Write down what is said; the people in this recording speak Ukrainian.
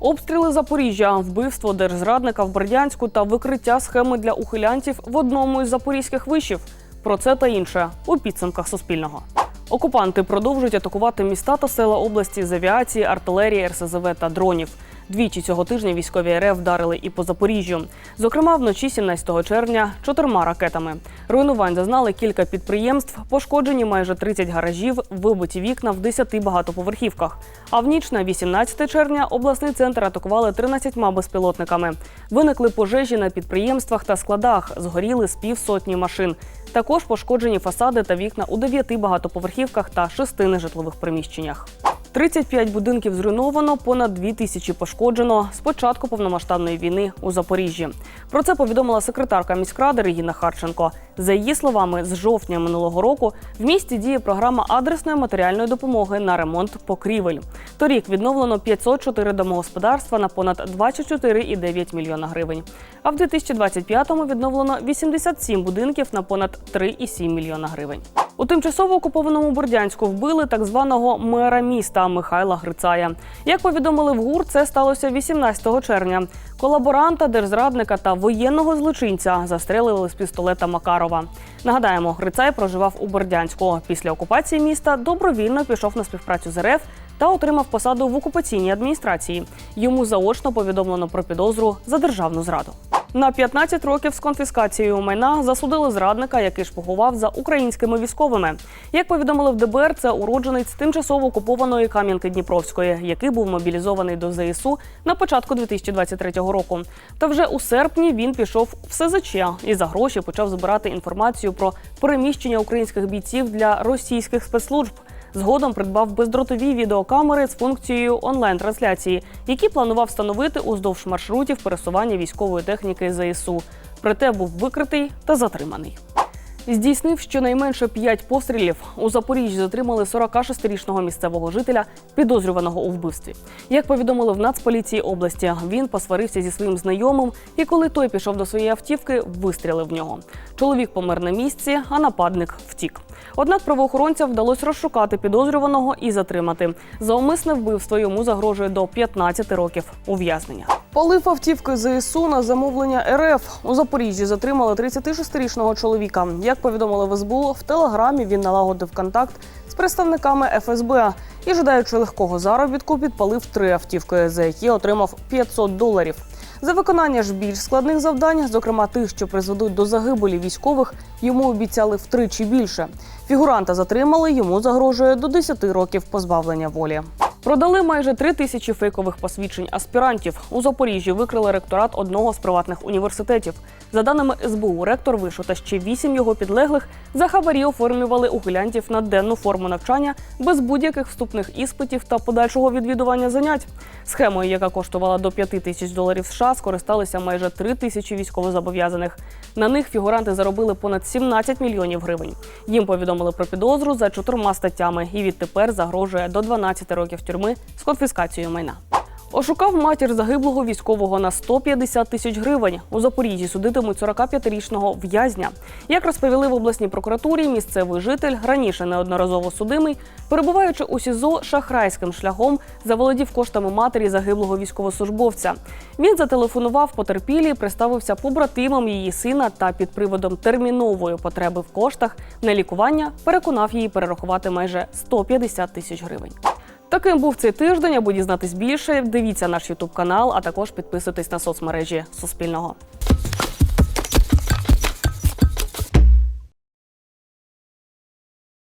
Обстріли Запоріжжя, вбивство держзрадника в Бердянську та викриття схеми для ухилянтів в одному із запорізьких вишів. Про це та інше у підсумках Суспільного. Окупанти продовжують атакувати міста та села області з авіації, артилерії, РСЗВ та дронів. Двічі цього тижня військові РФ вдарили і по Запоріжжю. Зокрема, вночі 17 червня чотирма ракетами. Руйнувань зазнали кілька підприємств, пошкоджені майже 30 гаражів, вибиті вікна в 10 багатоповерхівках. А в ніч на 18 червня обласний центр атакували 13 безпілотниками. Виникли пожежі на підприємствах та складах, згоріли з півсотні машин. Також пошкоджені фасади та вікна у 9 багатоповерхівках та 6 нежитлових приміщеннях. 35 будинків зруйновано, понад 2 тисячі пошкоджено з початку повномасштабної війни у Запоріжжі. Про це повідомила секретарка міськради Регіна Харченко. За її словами, з жовтня минулого року в місті діє програма адресної матеріальної допомоги на ремонт покрівель. Торік відновлено 504 домогосподарства на понад 24,9 мільйона гривень. А в 2025-му відновлено 87 будинків на понад 3,7 мільйона гривень. У тимчасово окупованому Бордянську вбили так званого мера міста Михайла Грицая. Як повідомили в ГУР, це сталося 18 червня. Колаборанта, держзрадника та воєнного злочинця застрелили з пістолета Макарова. Нагадаємо, Грицай проживав у Бордянську. Після окупації міста добровільно пішов на співпрацю з РФ та отримав посаду в окупаційній адміністрації. Йому заочно повідомлено про підозру за державну зраду. На 15 років з конфіскацією майна засудили зрадника, який шпигував за українськими військовими. Як повідомили в ДБР, це уродженець тимчасово окупованої Кам'янки Дніпровської, який був мобілізований до ЗСУ на початку 2023 року. Та вже у серпні він пішов в СЗЧ і за гроші почав збирати інформацію про переміщення українських бійців для російських спецслужб. Згодом придбав бездротові відеокамери з функцією онлайн-трансляції, які планував встановити уздовж маршрутів пересування військової техніки ЗСУ. Проте був викритий та затриманий. Здійснив щонайменше п'ять пострілів. У Запоріжжі затримали 46-річного місцевого жителя, підозрюваного у вбивстві. Як повідомили в Нацполіції області, він посварився зі своїм знайомим, і коли той пішов до своєї автівки, вистрілив в нього. Чоловік помер на місці, а нападник втік. Однак правоохоронцям вдалося розшукати підозрюваного і затримати. За умисне вбивство йому загрожує до 15 років ув'язнення. Полив автівки ЗСУ на замовлення РФ у Запоріжжі затримали 36-річного чоловіка. Як повідомили в СБУ, в телеграмі він налагодив контакт з представниками ФСБ і, жадаючи легкого заробітку, підпалив три автівки, за які отримав 500 доларів. За виконання ж більш складних завдань, зокрема тих, що призведуть до загибелі військових, йому обіцяли втричі більше. Фігуранта затримали, йому загрожує до 10 років позбавлення волі. Продали майже три тисячі фейкових посвідчень аспірантів. У Запоріжжі викрили ректорат одного з приватних університетів. За даними СБУ, ректор вишу та ще вісім його підлеглих за хабарі оформлювали ухилянтів на денну форму навчання без будь-яких вступних іспитів та подальшого відвідування занять. Схемою, яка коштувала до 5 тисяч доларів США, скористалися майже 3 тисячі військовозобов'язаних. На них фігуранти заробили понад 17 мільйонів гривень. Їм повідомили про підозру за чотирма статтями, і відтепер загрожує до 12 років тюрми з конфіскацією майна. Ошукав матір загиблого військового на 150 тисяч гривень. У Запоріжжі судитимуть 45-річного в'язня. Як розповіли в обласній прокуратурі, місцевий житель раніше неодноразово судимий, перебуваючи у СІЗО шахрайським шляхом, заволодів коштами матері загиблого військовослужбовця. Він зателефонував потерпілій, представився побратимом її сина та під приводом термінової потреби в коштах на лікування переконав її перерахувати майже 150 тисяч гривень. Таким був цей тиждень. Аби дізнатись більше, дивіться наш Ютуб канал, а також підписуйтесь на соцмережі Суспільного.